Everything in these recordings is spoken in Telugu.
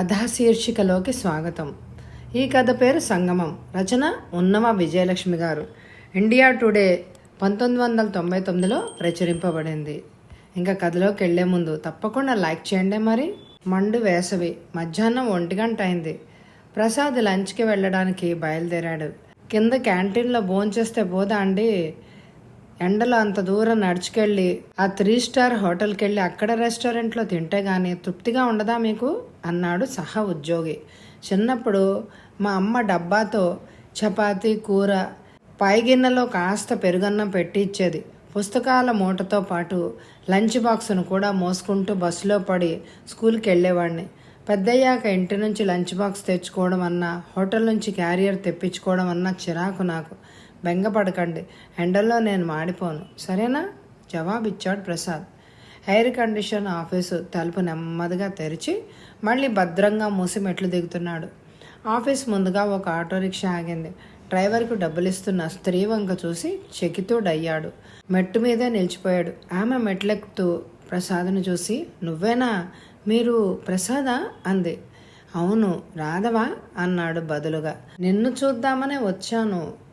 కథా శీర్షికలోకి స్వాగతం. ఈ కథ పేరు సంగమం. రచన ఉన్నమ విజయలక్ష్మి గారు. ఇండియా టుడే పంతొమ్మిది వందల తొంభై తొమ్మిదిలో ప్రచురింపబడింది. ఇంకా కథలోకి వెళ్ళే ముందు తప్పకుండా లైక్ చేయండి మరి. మండు వేసవి. మధ్యాహ్నం ఒంటి గంట అయింది. ప్రసాద్ లంచ్కి వెళ్ళడానికి బయలుదేరాడు. కింద క్యాంటీన్లో భోంచేస్తే పోదా అండి? ఎండలో అంత దూరం నడుచుకెళ్ళి ఆ త్రీ స్టార్ హోటల్కి వెళ్ళి అక్కడ రెస్టారెంట్లో తింటే గానీ తృప్తిగా ఉండదా మీకు? అన్నాడు సహ ఉద్యోగి. చిన్నప్పుడు మా అమ్మ డబ్బాతో చపాతీ కూర పై గిన్నెలో కాస్త పెరుగన్నం పెట్టి ఇచ్చేది. పుస్తకాల మూటతో పాటు లంచ్ బాక్స్ను కూడా మోసుకుంటూ బస్సులో పడి స్కూల్కి వెళ్ళేవాడిని పెద్దయ్యాక ఇంటి నుంచి లంచ్ బాక్స్ తెచ్చుకోవడం అన్నా హోటల్ నుంచి క్యారియర్ తెప్పించుకోవడం అన్నా చిరాకు నాకు. బెంగపడకండి. ఎండల్లో నేను మాడిపోను. సరేనా? జవాబిచ్చాడు ప్రసాద్. ఎయిర్ కండిషన్ ఆఫీసు తలుపు నెమ్మదిగా తెరిచి మళ్ళీ భద్రంగా మూసి మెట్లు దిగుతున్నాడు. ఆఫీస్ ముందుగా ఒక ఆటో రిక్షా ఆగింది. డ్రైవర్కు డబ్బులు ఇస్తున్న స్త్రీ వంక చూసి చెకితోడయ్యాడు. మెట్టు మీదే నిలిచిపోయాడు. ఆమె మెట్లెక్కుతూ ప్రసాద్ను చూసి నువ్వేనా? మీరు ప్రసాదా? అంది. అవును రాధవా? అన్నాడు బదులుగా. నిన్ను చూద్దామనే వచ్చాను.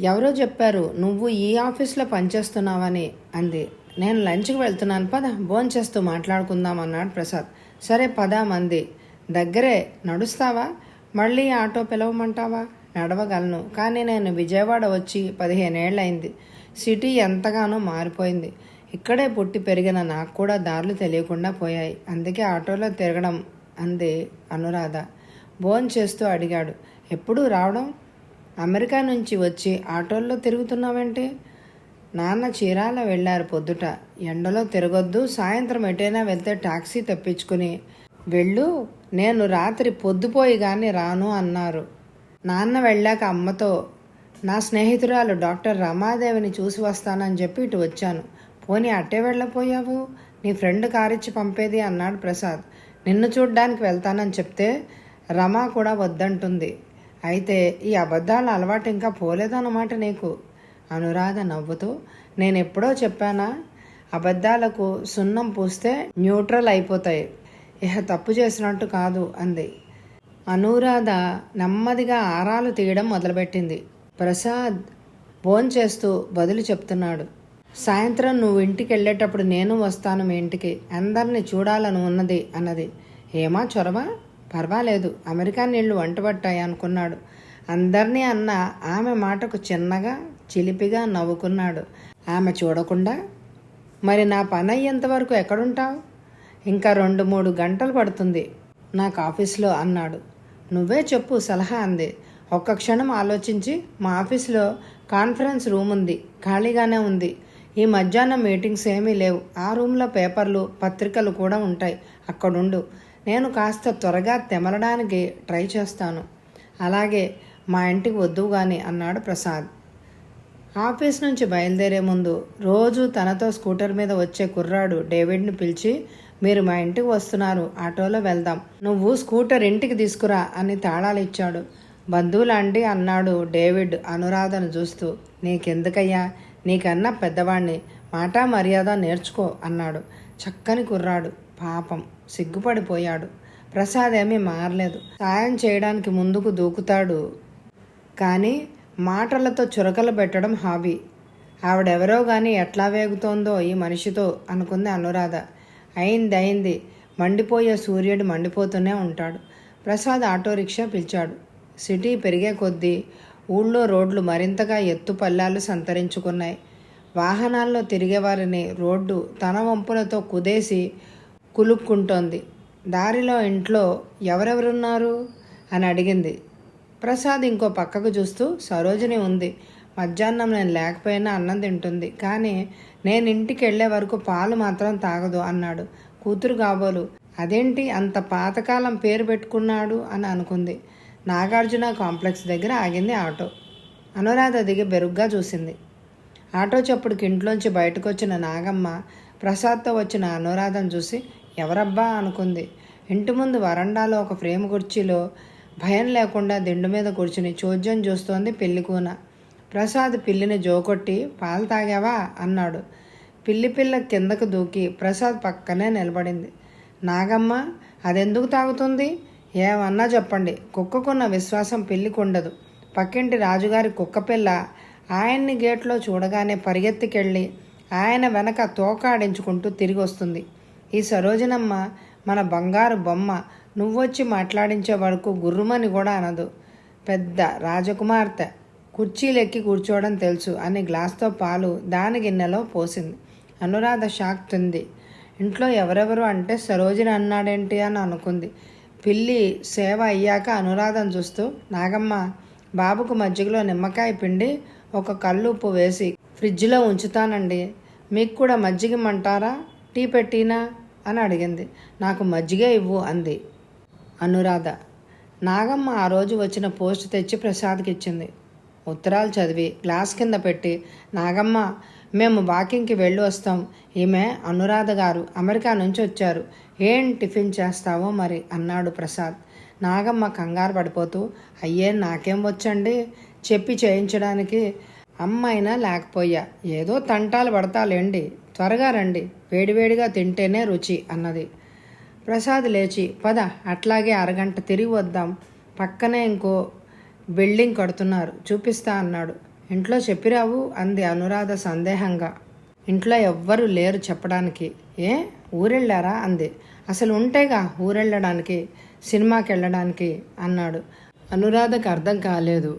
ఎవరో చెప్పారు నువ్వు ఈ ఆఫీస్లో పనిచేస్తున్నావని అంది. నేను లంచ్కి వెళ్తున్నాను పద భోంచేస్తూ మాట్లాడుకుందాం అన్నాడు ప్రసాద్. సరే పదా మంది దగ్గరే నడుస్తావా? మళ్ళీ ఆటో పిలవమంటావా? నడవగలను. కానీ నేను విజయవాడ వచ్చి పదిహేనేళ్ళయింది. సిటీ ఎంతగానో మారిపోయింది. ఇక్కడే పుట్టి పెరిగిన నాకు కూడా దారులు తెలియకుండా పోయాయి. అందుకే ఆటోలో తిరగడం అంది అనురాధ. భోంచేస్తూ అడిగాడు. ఎప్పుడు రావడం? అమెరికా నుంచి వచ్చి ఆటోల్లో తిరుగుతున్నావేంటి? నాన్న చీరాల వెళ్ళారు పొద్దుట. ఎండలో తిరగొద్దు సాయంత్రం ఎటైనా వెళ్తే టాక్సీ తెప్పించుకుని వెళ్ళు నేను రాత్రి పొద్దుపోయి కానీ రాను అన్నారు. నాన్న వెళ్ళాక అమ్మతో నా స్నేహితురాలు డాక్టర్ రమాదేవిని చూసి వస్తానని చెప్పి ఇటు వచ్చాను. పోనీ అట్టే వెళ్ళపోయావు? నీ ఫ్రెండ్ కారిచ్చి పంపేది అన్నాడు ప్రసాద్. నిన్ను చూడ్డానికి వెళ్తానని చెప్తే రమా కూడా వద్దంటుంది. అయితే ఈ అబద్ధాల అలవాటు ఇంకా పోలేదన్నమాట నీకు. అనురాధ నవ్వుతూ నేను ఎప్పుడో చెప్పానా అబద్ధాలకు సున్నం పూస్తే న్యూట్రల్ అయిపోతాయి. ఇహ తప్పు చేసినట్టు కాదు అంది. అనురాధ నెమ్మదిగా ఆరాలు తీయడం మొదలుపెట్టింది. ప్రసాద్ భోంచేస్తూ బదులు చెప్తున్నాడు. సాయంత్రం నువ్వు ఇంటికి వెళ్ళేటప్పుడు నేను వస్తాను మీ ఇంటికి. అందరిని చూడాలని ఉన్నది అన్నది. ఏమా చొరవ? పర్వాలేదు అమెరికా నీళ్ళు వంటబట్టాయి అనుకున్నాడు. అందరినీ అన్న ఆమె మాటకు చిన్నగా చిలిపిగా నవ్వుకున్నాడు. ఆమె చూడకుండా మరి నా పని అయ్యేంతవరకు ఎక్కడుంటావు? ఇంకా రెండు మూడు గంటలు పడుతుంది. నాకు ఆఫీస్లో అన్నాడు. నువ్వే చెప్పు సలహా అంది. ఒక్క క్షణం ఆలోచించి మా ఆఫీస్లో కాన్ఫరెన్స్ రూమ్ ఉంది ఖాళీగానే ఉంది. ఈ మధ్యాహ్నం మీటింగ్స్ ఏమీ లేవు. ఆ రూమ్లో పేపర్లు పత్రికలు కూడా ఉంటాయి. అక్కడుండు. నేను కాస్త త్వరగా తెమలడానికి ట్రై చేస్తాను. అలాగే మా ఇంటికి వద్దు గాని అన్నాడు ప్రసాద్. ఆఫీస్ నుంచి బయలుదేరే ముందు రోజు తనతో స్కూటర్ మీద వచ్చే కుర్రాడు డేవిడ్ని పిలిచి మీరు మా ఇంటికి వస్తున్నారు ఆటోలో వెళ్దాం. నువ్వు స్కూటర్ ఇంటికి తీసుకురా అని తాళాలు ఇచ్చాడు. బంధువులాంటి అన్నాడు డేవిడ్ అనురాధను చూస్తూ. నీకెందుకయ్యా? నీకన్నా పెద్దవాణ్ణి. మాటా మర్యాద నేర్చుకో అన్నాడు చక్కని కుర్రాడు. పాపం. సిగ్గుపడిపోయాడు. ప్రసాద్ ఏమీ మారలేదు. సాయం చేయడానికి ముందుకు దూకుతాడు. కానీ మాటలతో చురకలు పెట్టడం హాబీ. ఆవిడెవరో కానీ ఎట్లా వేగుతోందో ఈ మనిషితో అనుకుంది అనురాధ. అయింది అయింది. మండిపోయే సూర్యుడు మండిపోతూనే ఉంటాడు. ప్రసాద్ ఆటో రిక్షా పిలిచాడు. సిటీ పెరిగే కొద్దీ ఊళ్ళో రోడ్లు మరింతగా ఎత్తు పల్లాలు సంతరించుకున్నాయి. వాహనాల్లో తిరిగేవారిని రోడ్డు తన వంపులతో కుదేసి కులుక్కుంటోంది. దారిలో ఇంట్లో ఎవరెవరున్నారు? అని అడిగింది. ప్రసాద్ ఇంకో పక్కకు చూస్తూ సరోజిని ఉంది. మధ్యాహ్నం నేను లేకపోయినా అన్నం తింటుంది. కానీ నేను ఇంటికి వెళ్ళే వరకు పాలు మాత్రం తాగదు అన్నాడు. కూతురు కాబోలు అదేంటి అంత పాతకాలం పేరు పెట్టుకున్నాడు? అని అనుకుంది. నాగార్జున కాంప్లెక్స్ దగ్గర ఆగింది ఆటో. అనురాధ దిగి బెరుగ్గా చూసింది. ఆటో చప్పుడుకి ఇంట్లోంచి బయటకు వచ్చిన నాగమ్మ ప్రసాద్తో వచ్చిన అనురాధను చూసి ఎవరబ్బా అనుకుంది. ఇంటి ముందు వరండాలో ఒక ఫ్రేమ్ కుర్చీలో భయం లేకుండా దిండు మీద కూర్చుని చోద్యం చూస్తోంది పెళ్ళి కూన. ప్రసాద్ పిల్లిని జోకొట్టి పాలు తాగావా? అన్నాడు. పిల్లి పిల్ల కిందకు దూకి ప్రసాద్ పక్కనే నిలబడింది. నాగమ్మ అదెందుకు తాగుతుంది? ఏమన్నా చెప్పండి. కుక్కకున్న విశ్వాసం పెళ్ళికుండదు. పక్కింటి రాజుగారి కుక్క పిల్ల ఆయన్ని గేట్లో చూడగానే పరిగెత్తికెళ్ళి ఆయన వెనక తోకాడించుకుంటూ తిరిగి వస్తుంది ఈ సరోజనమ్మ మన బంగారు బొమ్మ నువ్వొచ్చి మాట్లాడించే వరకు గుర్రుమని కూడా అనదు. పెద్ద రాజకుమార్తె కుర్చీలెక్కి కూర్చోవడం తెలుసు అని గ్లాస్తో పాలు దాని గిన్నెలో పోసింది. అనురాధ షాక్ తింది. ఇంట్లో ఎవరెవరు అంటే సరోజిని అన్నాడేంటి అని అనుకుంది. పిల్లి సేవ అయ్యాక అనురాధం చూస్తూ నాగమ్మ బాబుకు మజ్జిగలో నిమ్మకాయ పిండి ఒక కల్లుప్పు వేసి ఫ్రిడ్జ్లో ఉంచుతానండి. మీకు కూడా మజ్జిగమంటారా టీ పెట్టినా? అని అడిగింది. నాకు మజ్జిగే ఇవ్వు అంది. అనురాధ. నాగమ్మ ఆ రోజు వచ్చిన పోస్ట్ తెచ్చి ప్రసాద్కి ఇచ్చింది. ఉత్తరాలు చదివి గ్లాస్ కింద పెట్టి నాగమ్మ మేము వాకింగ్కి వెళ్ళి వస్తాం. ఈమె అనురాధ గారు అమెరికా నుంచి వచ్చారు. ఏం టిఫిన్ చేస్తావో మరి అన్నాడు ప్రసాద్. నాగమ్మ కంగారు పడిపోతూ అయ్యే నాకేం వచ్చండి? చెప్పి చేయించడానికి అమ్మైనా లేకపోయా ఏదో తంటాలు పడతాలేండి. త్వరగా రండి. వేడివేడిగా తింటేనే రుచి అన్నది. ప్రసాద్ లేచి పద అట్లాగే అరగంట తిరిగి వద్దాం. పక్కనే ఇంకో బిల్డింగ్ కడుతున్నారు. చూపిస్తా అన్నాడు. ఇంట్లో చెప్పిరావు అంది అనురాధ సందేహంగా. ఇంట్లో ఎవ్వరు లేరు చెప్పడానికి. ఏ? ఊరెళ్ళారా? అంది. అసలు ఉంటేగా ఊరెళ్ళడానికి సినిమాకి వెళ్ళడానికి అన్నాడు. అనురాధకు అర్థం కాలేదు.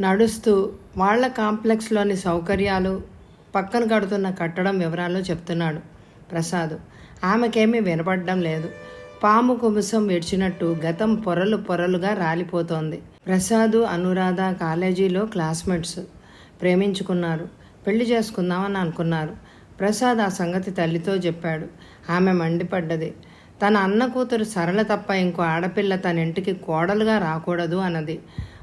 నడుస్తూ వాళ్ళ కాంప్లెక్స్లోని సౌకర్యాలు పక్కన కడుతున్న కట్టడం వివరాలు చెప్తున్నాడు ప్రసాద్. ఆమెకేమీ వినపడడం లేదు. పాము కుబుసం విడిచినట్టు గతం పొరలు పొరలుగా రాలిపోతోంది. ప్రసాద్ అనురాధ కాలేజీలో క్లాస్మేట్స్ ప్రేమించుకున్నారు. పెళ్ళి చేసుకుందామని అనుకున్నారు. ప్రసాద్ ఆ సంగతి తల్లితో చెప్పాడు. ఆమె మండిపడ్డది. తన అన్న కూతురు సరళ తప్ప ఇంకో ఆడపిల్ల తన ఇంటికి కోడలుగా రాకూడదు అన్నది.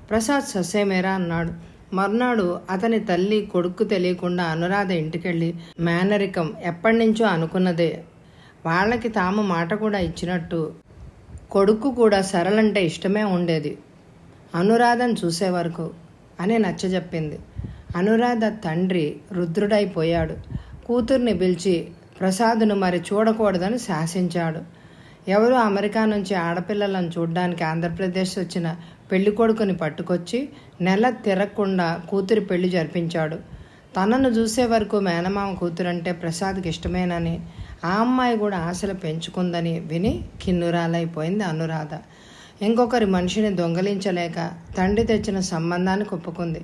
ప్రసాద్ ససేమేరా అన్నాడు. మర్నాడు అతని తల్లి కొడుకు తెలియకుండా అనురాధ ఇంటికెళ్ళి మేనరికం ఎప్పటినుంచో అనుకున్నదే. వాళ్ళకి తాము మాట కూడా ఇచ్చినట్టు. కొడుకు కూడా సరళంటే ఇష్టమే ఉండేది. అనురాధను చూసే వరకు అని నచ్చజెప్పింది. అనురాధ తండ్రి రుద్రుడైపోయాడు. కూతుర్ని పిలిచి ప్రసాద్ను మరి చూడకూడదని శాసించాడు. ఎవరు అమెరికా నుంచి ఆడపిల్లలను చూడడానికి ఆంధ్రప్రదేశ్ వచ్చిన పెళ్ళి కొడుకుని పట్టుకొచ్చి నెల తిరగకుండా కూతురి పెళ్ళి జరిపించాడు. తనను చూసే వరకు మేనమామ కూతురంటే ప్రసాద్కి ఇష్టమేనని ఆ అమ్మాయి కూడా ఆశలు పెంచుకుందని విని కిన్నురాలైపోయింది అనురాధ. ఇంకొకరి మనిషిని దొంగలించలేక తండ్రి తెచ్చిన సంబంధాన్ని ఒప్పుకుంది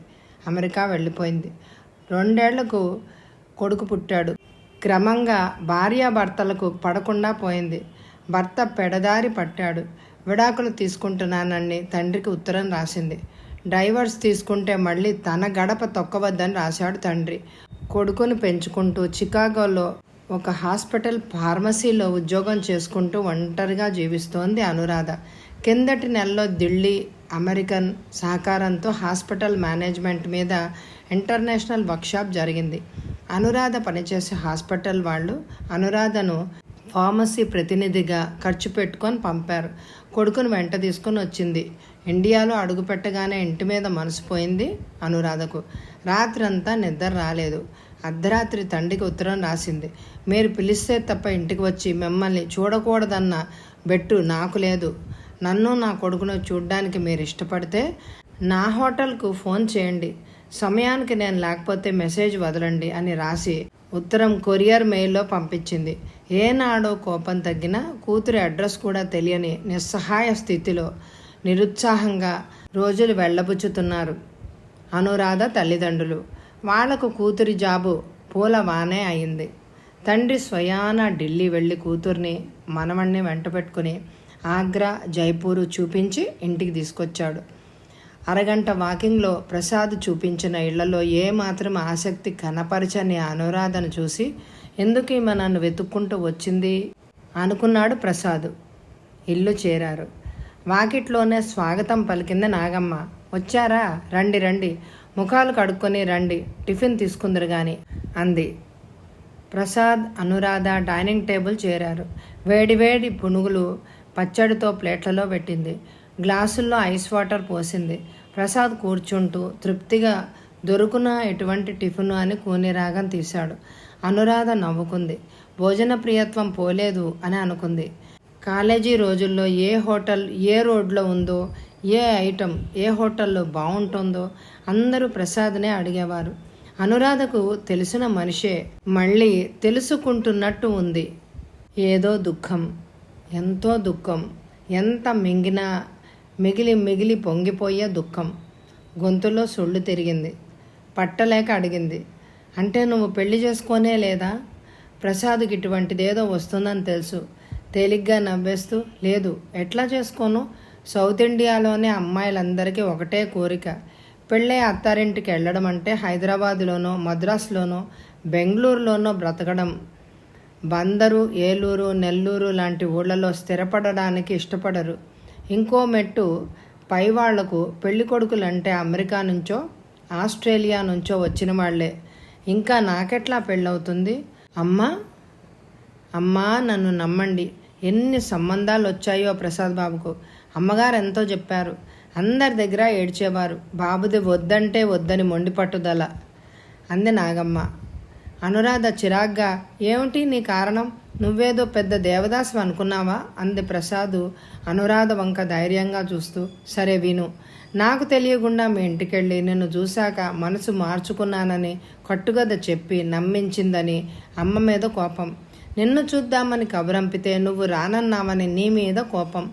అమెరికా వెళ్ళిపోయింది. రెండేళ్ళకు కొడుకు పుట్టాడు. క్రమంగా భార్యాభర్తలకు పడకుండా పోయింది. భర్త పెడదారి పట్టాడు. విడాకులు తీసుకుంటున్నానని తండ్రికి ఉత్తరం రాసింది. డైవర్స్ తీసుకుంటే మళ్ళీ తన గడప తొక్కవద్దని రాశాడు తండ్రి. కొడుకును పెంచుకుంటూ చికాగోలో ఒక హాస్పిటల్ ఫార్మసీలో ఉద్యోగం చేసుకుంటూ ఒంటరిగా జీవిస్తోంది అనురాధ. కిందటి నెలలో ఢిల్లీ అమెరికన్ సహకారంతో హాస్పిటల్ మేనేజ్మెంట్ మీద ఇంటర్నేషనల్ వర్క్షాప్ జరిగింది. అనురాధ పనిచేసే హాస్పిటల్ వాళ్ళు అనురాధను ఫార్మసీ ప్రతినిధిగా ఖర్చు పెట్టుకొని పంపారు. కొడుకును వెంట తీసుకొని వచ్చింది. ఇండియాలో అడుగుపెట్టగానే ఇంటి మీద మనసు పోయింది అనురాధకు. రాత్రంతా నిద్ర రాలేదు. అర్ధరాత్రి తండ్రికి ఉత్తరం రాసింది. మీరు పిలిస్తే తప్ప ఇంటికి వచ్చి మిమ్మల్ని చూడకూడదన్న బెట్టు నాకు లేదు. నన్ను నా కొడుకును చూడ్డానికి మీరు ఇష్టపడితే నా హోటల్కు ఫోన్ చేయండి. సమయానికి నేను లేకపోతే మెసేజ్ వదలండి అని రాసి ఉత్తరం కొరియర్ మెయిల్లో పంపించింది. ఏనాడో కోపం తగ్గినా కూతురి అడ్రస్ కూడా తెలియని నిస్సహాయ స్థితిలో నిరుత్సాహంగా రోజులు వెళ్ళబుచ్చుతున్నారు అనురాధ తల్లిదండ్రులు. వాళ్ళకు కూతురి జాబు పూల వానే అయింది. తండ్రి స్వయాన ఢిల్లీ వెళ్ళి కూతుర్ని మనవణ్ణి వెంట పెట్టుకుని ఆగ్రా జైపూరు చూపించి ఇంటికి తీసుకొచ్చాడు. అరగంట వాకింగ్లో ప్రసాద్ చూపించిన ఇళ్ళలో ఏ మాత్రం ఆసక్తి కనపరచని అనురాధను చూసి ఎందుకు ఈమె నన్ను వెతుక్కుంటూ వచ్చింది? అనుకున్నాడు ప్రసాద్. ఇల్లు చేరారు. వాకిట్లోనే స్వాగతం పలికింది నాగమ్మ. వచ్చారా? రండి రండి. ముఖాలు కడుక్కొని రండి. టిఫిన్ తీసుకుందరు గాని అంది. ప్రసాద్ అనురాధ డైనింగ్ టేబుల్ చేరారు. వేడివేడి పునుగులు పచ్చడితో ప్లేట్లలో పెట్టింది. గ్లాసుల్లో ఐస్ వాటర్ పోసింది. ప్రసాద్ కూర్చుంటూ తృప్తిగా దొరుకున ఎటువంటి టిఫిన్? అని కూనిరాగం తీశాడు. అనురాధ నవ్వుకుంది. భోజన ప్రియత్వం పోలేదు అని అనుకుంది. కాలేజీ రోజుల్లో ఏ హోటల్ ఏ రోడ్లో ఉందో ఏ ఐటెం ఏ హోటల్లో బాగుంటుందో అందరూ ప్రసాద్నే అడిగేవారు. అనురాధకు తెలిసిన మనిషే మళ్ళీ తెలుసుకుంటున్నట్టు ఉంది. ఏదో దుఃఖం ఎంతో దుఃఖం ఎంత మింగినా మిగిలి మిగిలి పొంగిపోయే దుఃఖం. గొంతులో సొళ్ళు తిరిగింది. పట్టలేక అడిగింది. అంటే నువ్వు పెళ్ళి చేసుకోనే లేదా? ప్రసాద్కి ఇటువంటిదేదో వస్తుందని తెలుసు. తేలిగ్గా నవ్వేస్తూ లేదు ఎట్లా చేసుకోను? సౌత్ ఇండియాలోనే అమ్మాయిలందరికీ ఒకటే కోరిక. పెళ్ళే అత్తారింటికి వెళ్ళడం అంటే హైదరాబాదులోనో మద్రాసులోనో బెంగళూరులోనో బ్రతకడం. బందరు ఏలూరు నెల్లూరు లాంటి ఊళ్ళలో స్థిరపడడానికి ఇష్టపడరు. ఇంకో మెట్టు పై వాళ్ళకు పెళ్ళి కొడుకులంటే అమెరికా నుంచో ఆస్ట్రేలియా నుంచో వచ్చిన వాళ్ళే ఇంకా నాకెట్లా పెళ్ళవుతుంది? అమ్మా అమ్మా నన్ను నమ్మండి. ఎన్ని సంబంధాలు వచ్చాయో ప్రసాద్ బాబుకు. అమ్మగారు ఎంతో చెప్పారు. అందరి దగ్గర ఏడ్చేవారు. బాబుది వద్దంటే వద్దని మొండి పట్టుదల. అంది నాగమ్మ. అనురాధ చిరాగ్గా ఏమిటి నీ కారణం? నువ్వేదో పెద్ద దేవదాసు అనుకున్నావా? అంది ప్రసాదు అనురాధ వంక ధైర్యంగా చూస్తూ. సరే విను. నాకు తెలియకుండా మీ ఇంటికెళ్ళి నిన్ను చూశాక మనసు మార్చుకున్నానని కట్టుగద చెప్పి నమ్మించిందని అమ్మ మీద కోపం. నిన్ను చూద్దామని కబురంపితే నువ్వు రానన్నావని నీ మీద కోపం.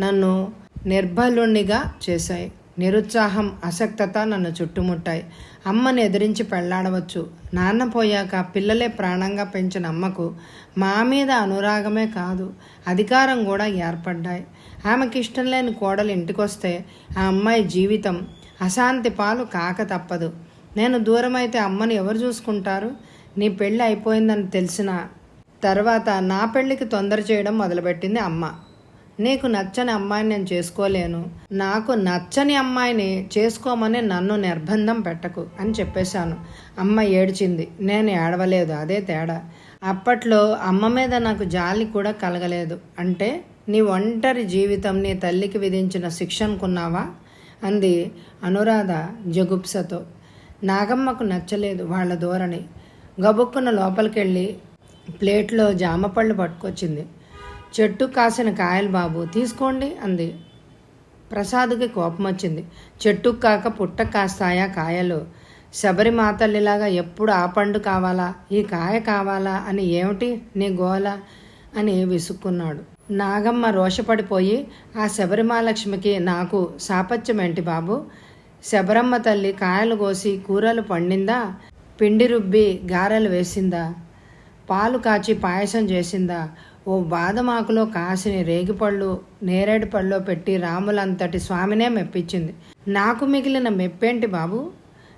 నన్ను నిర్బలుణ్ణిగా చేశాయి. నిరుత్సాహం అసక్తత నన్ను చుట్టుముట్టాయి. అమ్మని ఎదిరించి పెళ్ళాడవచ్చు. నాన్న పోయాక పిల్లలే ప్రాణంగా పెంచిన అమ్మకు మా మీద అనురాగమే కాదు అధికారం కూడా ఏర్పడ్డాయి. ఆమెకి ఇష్టం లేని కోడలు ఇంటికొస్తే ఆ అమ్మాయి జీవితం అశాంతి పాలు కాక తప్పదు. నేను దూరమైతే అమ్మని ఎవరు చూసుకుంటారు? నీ పెళ్ళి అయిపోయిందని తెలిసిన తర్వాత నా పెళ్ళికి తొందర చేయడం మొదలుపెట్టింది అమ్మ. నీకు నచ్చని అమ్మాయిని నేను చేసుకోలేను. నాకు నచ్చని అమ్మాయిని చేసుకోమని నన్ను నిర్బంధం పెట్టకు అని చెప్పేశాను. అమ్మ ఏడ్చింది. నేను ఏడవలేదు. అదే తేడా. అప్పట్లో అమ్మ మీద నాకు జాలి కూడా కలగలేదు. అంటే నీ ఒంటరి జీవితం నీ తల్లికి విధించిన శిక్ష అనుకున్నావా అంది అనురాధ జగుప్సతో. నాగమ్మకు నచ్చలేదు వాళ్ళ ధోరణి. గబుక్కున లోపలికెళ్ళి ప్లేట్లో జామపళ్ళు పట్టుకొచ్చింది. చెట్టు కాసిన కాయలు బాబు తీసుకోండి అంది. ప్రసాద్కి కోపం వచ్చింది చెట్టు కాక పుట్ట కాస్తాయా కాయలు? శబరిమాతల్లిలాగా ఎప్పుడు ఆ పండు కావాలా? ఈ కాయ కావాలా? అని ఏమిటి నీ గోల? అని విసుక్కున్నాడు. నాగమ్మ రోషపడిపోయి ఆ శబరిమాలక్ష్మికి నాకు సాపత్యం ఏంటి బాబు? శబరమ్మ తల్లి కాయలు కోసి కూరలు పండిందా? పిండి రుబ్బి గారెలు వేసిందా? పాలు కాచి పాయసం చేసిందా? ఓ బాదమాకులో కాసిన రేగిపళ్ళు నేరేడు పళ్ళలో పెట్టి రాములంతటి స్వామినే మెప్పించింది. నాకు మిగిలిన మెప్పేంటి బాబు?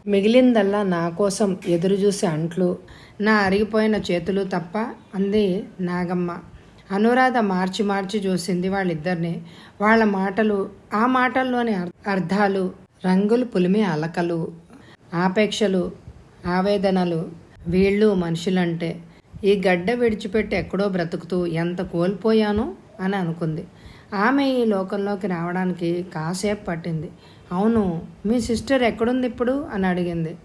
మిగిలిందల్లా నా కోసం ఎదురుచూసే అంట్లు నా అరిగిపోయిన చేతులు తప్ప అంది నాగమ్మ. అనురాధ మార్చి మార్చి చూసింది వాళ్ళిద్దరిని. వాళ్ళ మాటలు ఆ మాటల్లోని అర్- అర్థాలు రంగులు పులిమి అలకలు ఆపేక్షలు ఆవేదనలు. వీళ్ళు మనుషులంటే ఈ గడ్డ విడిచిపెట్టి ఎక్కడో బ్రతుకుతూ ఎంత కోల్పోయానో అని అనుకుంది. ఆమె ఈ లోకంలోకి రావడానికి కాసేపు పట్టింది. అవును మీ సిస్టర్ ఎక్కడుంది ఇప్పుడు? అని అడిగింది.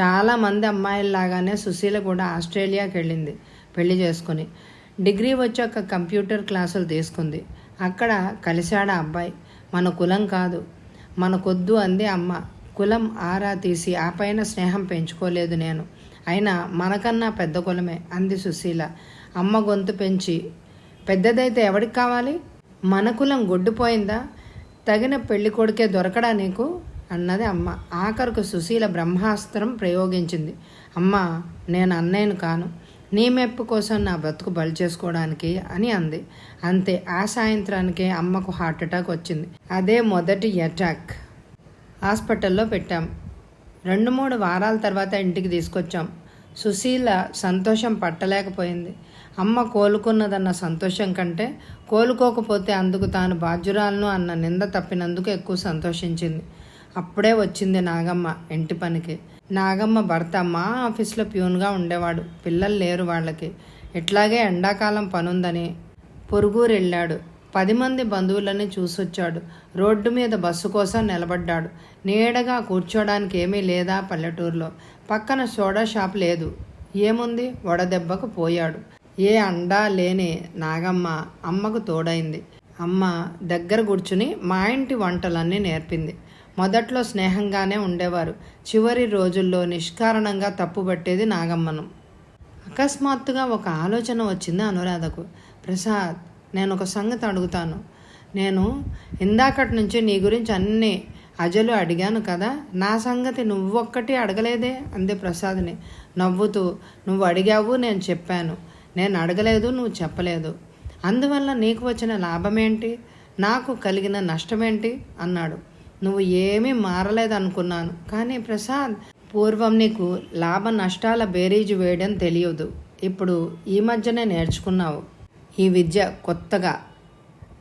చాలామంది అమ్మాయిల్లాగానే సుశీల కూడా ఆస్ట్రేలియాకి వెళ్ళింది పెళ్ళి చేసుకుని. డిగ్రీ వచ్చాక కంప్యూటర్ క్లాసులు తీసుకుంది. అక్కడ కలిశాడ అబ్బాయి మన కులం కాదు. మనకొద్దు అంది అమ్మ. కులం ఆరా తీసి ఆ పైన స్నేహం పెంచుకోలేదు నేను. అయినా మనకన్నా పెద్ద కులమే అంది సుశీల. అమ్మ గొంతు పెంచి పెద్దదైతే ఎవరికి కావాలి? మన కులం గొడ్డుపోయిందా? తగిన పెళ్ళి కొడుకే దొరకడా నీకు? అన్నది అమ్మ. ఆఖరుకు సుశీల బ్రహ్మాస్త్రం ప్రయోగించింది. అమ్మ నేను అన్నయ్యను కాను. నీ మెప్పు కోసం నా బ్రతుకు బలి చేసుకోవడానికి అని అంది. అంతే ఆ సాయంత్రానికే అమ్మకు హార్ట్ అటాక్ వచ్చింది. అదే మొదటి అటాక్. హాస్పిటల్లో పెట్టాం. రెండు మూడు వారాల తర్వాత ఇంటికి తీసుకొచ్చాం. సుశీల సంతోషం పట్టలేకపోయింది. అమ్మ కోలుకున్నదన్న సంతోషం కంటే కోలుకోకపోతే అందుకు తాను బాధ్యురాలను అన్న నింద తప్పినందుకు ఎక్కువ సంతోషించింది. అప్పుడే వచ్చింది నాగమ్మ ఇంటి పనికి. నాగమ్మ భర్త మా ఆఫీస్లో ప్యూన్గా ఉండేవాడు. పిల్లలు లేరు వాళ్ళకి. ఇట్లాగే ఎండాకాలం పనుందని పొరుగురు వెళ్ళాడు పది మంది బంధువులని చూసొచ్చాడు. రోడ్డు మీద బస్సు కోసం నిలబడ్డాడు. నీడగా కూర్చోడానికి ఏమీ లేదా పల్లెటూరులో. పక్కన సోడా షాప్ లేదు. ఏముంది? వడదెబ్బకు పోయాడు. ఏ అండా లేని నాగమ్మ అమ్మకు తోడైంది. అమ్మ దగ్గర కూర్చుని మా ఇంటి వంటలన్నీ నేర్పింది. మొదట్లో స్నేహంగానే ఉండేవారు. చివరి రోజుల్లో నిష్కారణంగా తప్పుపట్టేది నాగమ్మను. అకస్మాత్తుగా ఒక ఆలోచన వచ్చింది అనురాధకు. ప్రసాద్ నేను ఒక సంగతి అడుగుతాను. నేను ఇందాకటి నుంచి నీ గురించి అన్ని అజలు అడిగాను కదా నా సంగతి నువ్వొక్కటి అడగలేదే? అంది ప్రసాద్ని. నవ్వుతూ నువ్వు అడిగావు నేను చెప్పాను. నేను అడగలేదు నువ్వు చెప్పలేదు. అందువల్ల నీకు వచ్చిన లాభమేంటి? నాకు కలిగిన నష్టమేంటి? అన్నాడు. నువ్వు ఏమీ మారలేదనుకున్నాను. కానీ ప్రసాద్ పూర్వం నీకు లాభ నష్టాల బేరీజు వేయడం తెలియదు. ఇప్పుడు ఈ మధ్యనే నేర్చుకున్నావు. ఈ విద్య కొత్తగా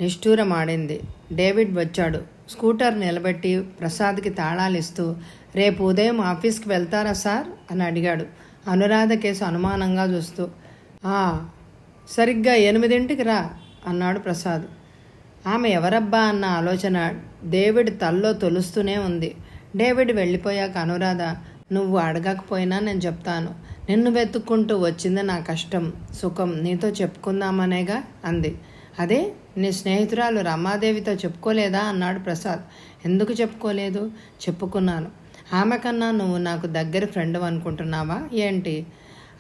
నిష్ఠూరమాడింది. డేవిడ్ వచ్చాడు. స్కూటర్ నిలబెట్టి ప్రసాద్కి తాళాలిస్తూ రేపు ఉదయం ఆఫీస్కి వెళ్తారా సార్? అని అడిగాడు. అనురాధ కేసు అనుమానంగా చూస్తూ సరిగ్గా ఎనిమిదింటికి రా అన్నాడు ప్రసాద్. ఆమె ఎవరబ్బా అన్న ఆలోచన డేవిడ్ తల్లో తొలుస్తూనే ఉంది. డేవిడ్ వెళ్ళిపోయాక అనురాధ నువ్వు అడగకపోయినా నేను చెప్తాను. నిన్ను వెతుక్కుంటూ వచ్చింది నా కష్టం. సుఖం నీతో చెప్పుకుందామనేగా అంది. అదే నీ స్నేహితురాలు రమాదేవితో చెప్పుకోలేదా? అన్నాడు ప్రసాద్. ఎందుకు చెప్పుకోలేదు? చెప్పుకున్నాను. ఆమె కన్నా నువ్వు నాకు దగ్గర ఫ్రెండ్ అనుకుంటున్నావా? ఏంటి?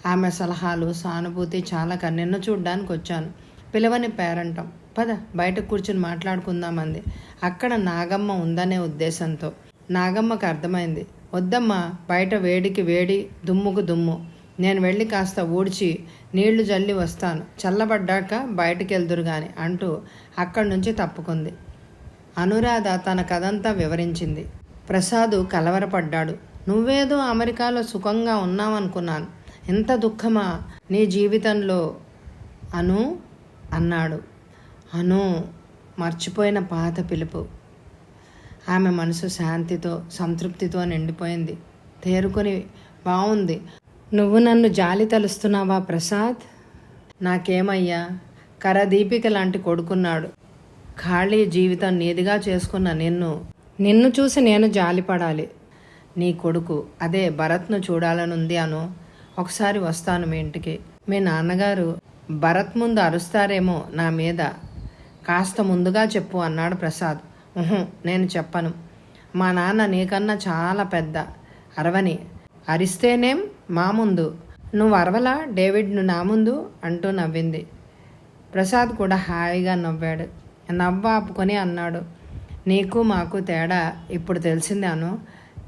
ఆమె సలహాలు సానుభూతి చాలా నిన్ను చూడ్డానికి వచ్చాను. పిలవని పేరంటం. పద బయట కూర్చుని మాట్లాడుకుందామంది. అక్కడ నాగమ్మ ఉందనే ఉద్దేశంతో. నాగమ్మకు అర్థమైంది. వద్దమ్మా బయట వేడికి వేడి దుమ్ముకు దుమ్ము. నేను వెళ్ళి కాస్త ఊడ్చి నీళ్ళు జల్లి వస్తాను. చల్లబడ్డాక బయటికి వెళ్దురు గాని అంటూ అక్కడి నుంచి తప్పుకుంది. అనురాధ తన కథంతా వివరించింది. ప్రసాదు కలవరపడ్డాడు. నువ్వేదో అమెరికాలో సుఖంగా ఉన్నావనుకున్నాను. ఎంత దుఃఖమా నీ జీవితంలో అను? అన్నాడు. అను మర్చిపోయిన పాత పిలుపు. ఆమె మనసు శాంతితో సంతృప్తితో నిండిపోయింది. తేరుకొని బాగుంది నువ్వు నన్ను జాలి తలుస్తున్నావా ప్రసాద్? నాకేమయ్యా? కరదీపిక లాంటి కొడుకున్నాడు. ఖాళీ జీవితం నీదిగా చేసుకున్న నిన్ను నిన్ను చూసి నేను జాలిపడాలి. నీ కొడుకు అదే భరత్ను చూడాలనుంది అను. ఒకసారి వస్తాను మీ ఇంటికి. మీ నాన్నగారు భరత్ ముందు అరుస్తారేమో నా మీద. కాస్త ముందుగా చెప్పు అన్నాడు ప్రసాద్. ఉహు నేను చెప్పను. మా నాన్న నీకన్నా చాలా పెద్ద. అరవని. అరిస్తేనేం మా ముందు. నువ్వు అరవలా డేవిడ్ను నా ముందు అంటూ నవ్వింది. ప్రసాద్ కూడా హాయిగా నవ్వాడు. నవ్వు ఆపుకొని అన్నాడు. నీకు మాకు తేడా ఇప్పుడు తెలిసింది అను.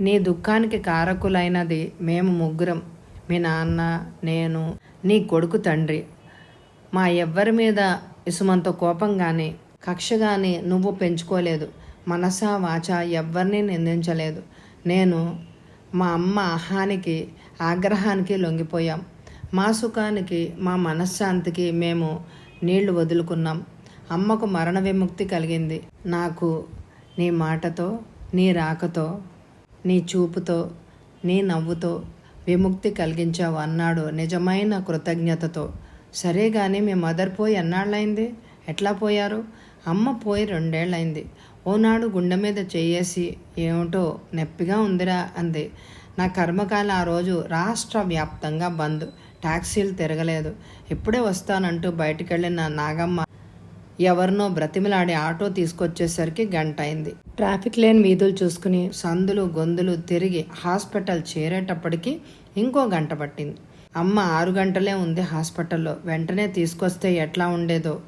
నీ దుఃఖానికి కారకులైనది మేము ముగ్గురం. మీ నాన్న నేను నీ కొడుకు తండ్రి. మా ఎవ్వరి మీద ఇసుమంత కోపం కానీ కక్ష కానీ నువ్వు పెంచుకోలేదు. మనసా వాచ ఎవ్వరిని నిందించలేదు. నేను మా అమ్మ అహానికి ఆగ్రహానికి లొంగిపోయాం. మా సుఖానికి మా మనశ్శాంతికి మేము నీళ్ళు వదులుకున్నాం. అమ్మకు మరణ విముక్తి కలిగింది. నాకు నీ మాటతో నీ రాకతో నీ చూపుతో నీ నవ్వుతో విముక్తి కలిగించావు అన్నాడు నిజమైన కృతజ్ఞతతో. సరే కానీ మీ మదర్ పోయి ఎన్నాళ్ళైంది ఎట్లా పోయారు? అమ్మ పోయి రెండేళ్ళైంది ఓనాడు గుండె మీద చేయేసి ఏమిటో నొప్పిగా ఉందిరా అంది. నా కర్మకాల ఆ రోజు రాష్ట్ర వ్యాప్తంగా బంద్. ట్యాక్సీలు తిరగలేదు. ఇప్పుడే వస్తానంటూ బయటికి వెళ్ళిన నాగమ్మ ఎవరినో బ్రతిమలాడి ఆటో తీసుకొచ్చేసరికి గంట అయింది ట్రాఫిక్ లేని వీధులు చూసుకుని సందులు గొంతులు తిరిగి హాస్పిటల్ చేరేటప్పటికి ఇంకో గంట పట్టింది. అమ్మ ఆరు గంటలే ఉంది హాస్పిటల్లో. వెంటనే తీసుకొస్తే ఎట్లా ఉండేదో.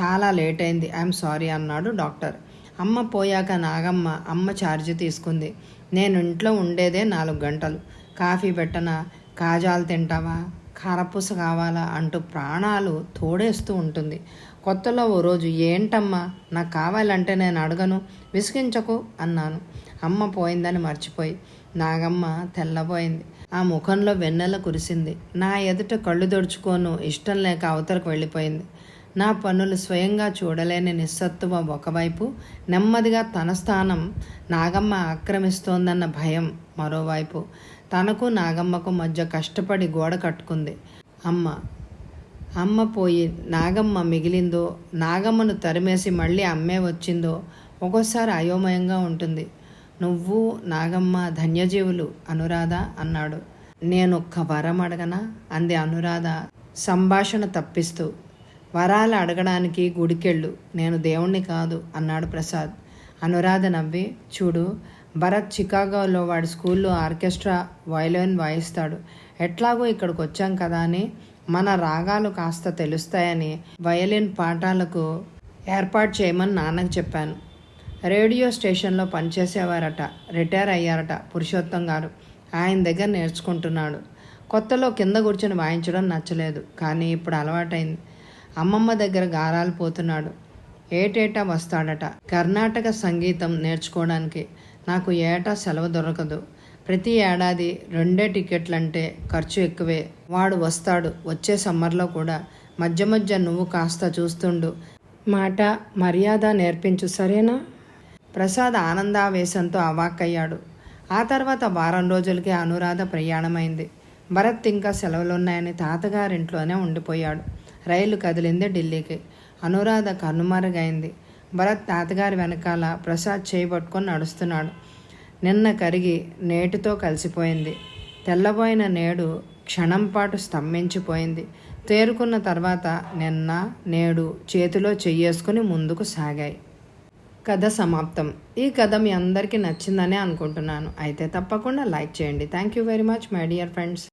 చాలా లేట్ అయింది. ఐఎమ్ సారీ అన్నాడు డాక్టర్. అమ్మ పోయాక నాగమ్మ అమ్మ ఛార్జ్ తీసుకుంది. నేను ఇంట్లో ఉండేదే నాలుగు గంటలు. కాఫీ పెట్టనా? కాజాలు తింటావా? కారపూస కావాలా? అంటూ ప్రాణాలు తోడేస్తూ ఉంటుంది. కొత్తలో ఓ రోజు ఏంటమ్మా? నాకు కావాలంటే నేను అడగను. విసిగించకు అన్నాను. అమ్మ పోయిందని మర్చిపోయి నాగమ్మ తెల్లబోయింది. ఆ ముఖంలో వెన్నెల కురిసింది. నా ఎదుట కళ్ళు దొడుచుకోను ఇష్టం లేక అవతలకు వెళ్ళిపోయింది. నా పనులు స్వయంగా చూడలేని నిస్సత్వం ఒకవైపు నెమ్మదిగా తన స్థానం నాగమ్మ ఆక్రమిస్తోందన్న భయం మరోవైపు. తనకు నాగమ్మకు మధ్య కష్టపడి గోడ కట్టుకుంది. అమ్మ అమ్మ పోయి నాగమ్మ మిగిలిందో నాగమ్మను తరిమేసి మళ్ళీ అమ్మే వచ్చిందో ఒక్కోసారి అయోమయంగా ఉంటుంది. నువ్వు నాగమ్మ ధన్యజీవులు అనురాధ అన్నాడు. నేను ఒక్క వరం అడగనా? అంది అనురాధ సంభాషణ తప్పిస్తూ. వరాలు అడగడానికి గుడికెళ్ళు నేను దేవుణ్ణి కాదు అన్నాడు ప్రసాద్. అనురాధ నవ్వి చూడు భరత్ చికాగోలో వాడి స్కూల్లో ఆర్కెస్ట్రా వయలిన్ వాయిస్తాడు. ఎట్లాగో ఇక్కడికి వచ్చాం కదా అని మన రాగాలు కాస్త తెలుస్తాయని వయలిన్ పాఠాలకు ఏర్పాటు చేయమని నాన్నకు చెప్పాను. రేడియో స్టేషన్లో పనిచేసేవారట రిటైర్ అయ్యారట పురుషోత్తం గారు. ఆయన దగ్గర నేర్చుకుంటున్నాడు. కొత్తలో కింద కూర్చొని వాయించడం నచ్చలేదు కానీ ఇప్పుడు అలవాటైంది. అమ్మమ్మ దగ్గర గారాలు పోతున్నాడు. ఏటేటా వస్తాడట. కర్ణాటక సంగీతం నేర్చుకోవడానికి నాకు ఏటా సెలవు దొరకదు. ప్రతి ఏడాది రెండే టికెట్లంటే ఖర్చు ఎక్కువే. వాడు వస్తాడు వచ్చే సమ్మర్లో కూడా. మధ్య మధ్య నువ్వు కాస్త చూస్తుండు. మాట మర్యాద నేర్పించు సరేనా? ప్రసాద్ ఆనందావేశంతో అవాక్కయ్యాడు. ఆ తర్వాత వారం రోజులకి అనురాధ ప్రయాణమైంది. భరత్ ఇంకా సెలవులున్నాయని తాతగారింట్లోనే ఉండిపోయాడు. రైలు కదిలింది ఢిల్లీకి. అనురాధ కనుమరుగైంది. భరత్ తాతగారి వెనకాల ప్రసాద్ చేయబట్టుకొని నడుస్తున్నాడు. నిన్న కరిగి నేటితో కలిసిపోయింది. తెల్లబోయిన నేడు క్షణం పాటు స్తంభించిపోయింది. తేరుకున్న తర్వాత నిన్న నేడు చేతిలో చెయ్యేసుకుని ముందుకు సాగాయి. కథ సమాప్తం. ఈ కథ మీ అందరికీ నచ్చిందనే అనుకుంటున్నాను. అయితే తప్పకుండా లైక్ చేయండి. Thank you very much my dear friends